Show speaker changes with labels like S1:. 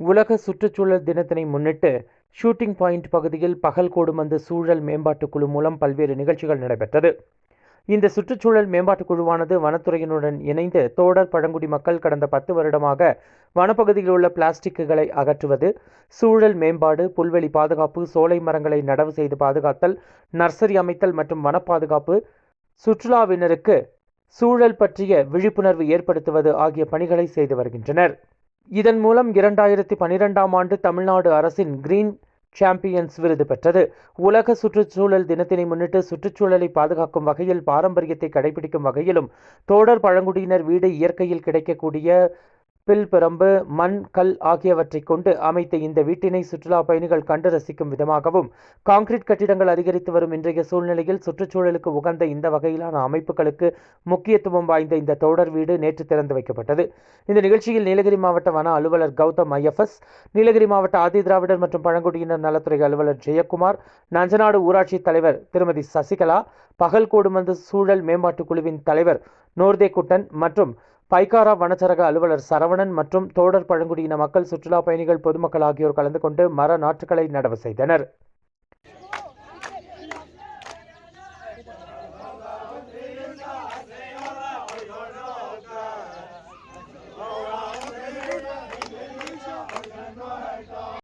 S1: உலக சுற்றுச்சூழல் தினத்தினை முன்னிட்டு ஷூட்டிங் பாயிண்ட் பகுதியில் பகல் கோடுமந்து சூழல் மேம்பாட்டுக் குழு மூலம் பல்வேறு நிகழ்ச்சிகள் நடைபெற்றது. இந்த சுற்றுச்சூழல் மேம்பாட்டுக் குழுவானது வனத்துறையினுடன் இணைந்து தோடர் பழங்குடி மக்கள் கடந்த பத்து வருடமாக வனப்பகுதியில் உள்ள பிளாஸ்டிக்குகளை அகற்றுவது சூழல் மேம்பாடு புல்வெளி பாதுகாப்பு சோலை மரங்களை நடவு செய்து பாதுகாத்தல் நர்சரி அமைத்தல் மற்றும் வனப்பாதுகாப்பு சுற்றுலாவினருக்கு சூழல் பற்றிய விழிப்புணர்வு ஏற்படுத்துவது ஆகிய பணிகளை செய்து வருகின்றனர். இதன் மூலம் இரண்டாயிரத்தி பனிரெண்டாம் ஆண்டு தமிழ்நாடு அரசின் கிரீன் சாம்பியன்ஸ் விருது பெற்றது. உலக சுற்றுச்சூழல் தினத்தினை முன்னிட்டு சுற்றுச்சூழலை பாதுகாக்கும் வகையில் பாரம்பரியத்தை கடைபிடிக்கும் வகையிலும் தோடர் பழங்குடியினர் வீடு இயற்கையில் கிடைக்கக்கூடிய பில் பிரம்பு மண் கல் ஆகியவற்றை கொண்டு அமைத்த இந்த வீட்டினை சுற்றுலா பயணிகள் கண்டு ரசிக்கும் விதமாகவும் கான்கிரீட் கட்டிடங்கள் அதிகரித்து வரும் இன்றைய சூழ்நிலையில் சுற்றுச்சூழலுக்கு உகந்த இந்த வகையிலான அமைப்புகளுக்கு முக்கியத்துவம் வாய்ந்த இந்த தோடர் வீடு நேற்று திறந்து வைக்கப்பட்டது. இந்த நிகழ்ச்சியில் நீலகிரி மாவட்ட வன அலுவலர் கௌதம் ஐஎஃப்எஸ் நீலகிரி மாவட்ட ஆதி திராவிடர் மற்றும் பழங்குடியினர் நலத்துறை அலுவலர் ஜெயக்குமார் நஞ்சநாடு ஊராட்சி தலைவர் திருமதி சசிகலா பகல் கூடுமந்து சூழல் மேம்பாட்டுக் குழுவின் தலைவர் நோர்தே குட்டன் மற்றும் பைக்காரா வனச்சரக அலுவலர் சரவணன் மற்றும் தோடர் பழங்குடியின மக்கள் சுற்றுலா பயணிகள் பொதுமக்கள் ஆகியோர் கலந்து கொண்டு மர நாற்றுகளை நடவு செய்தனர்.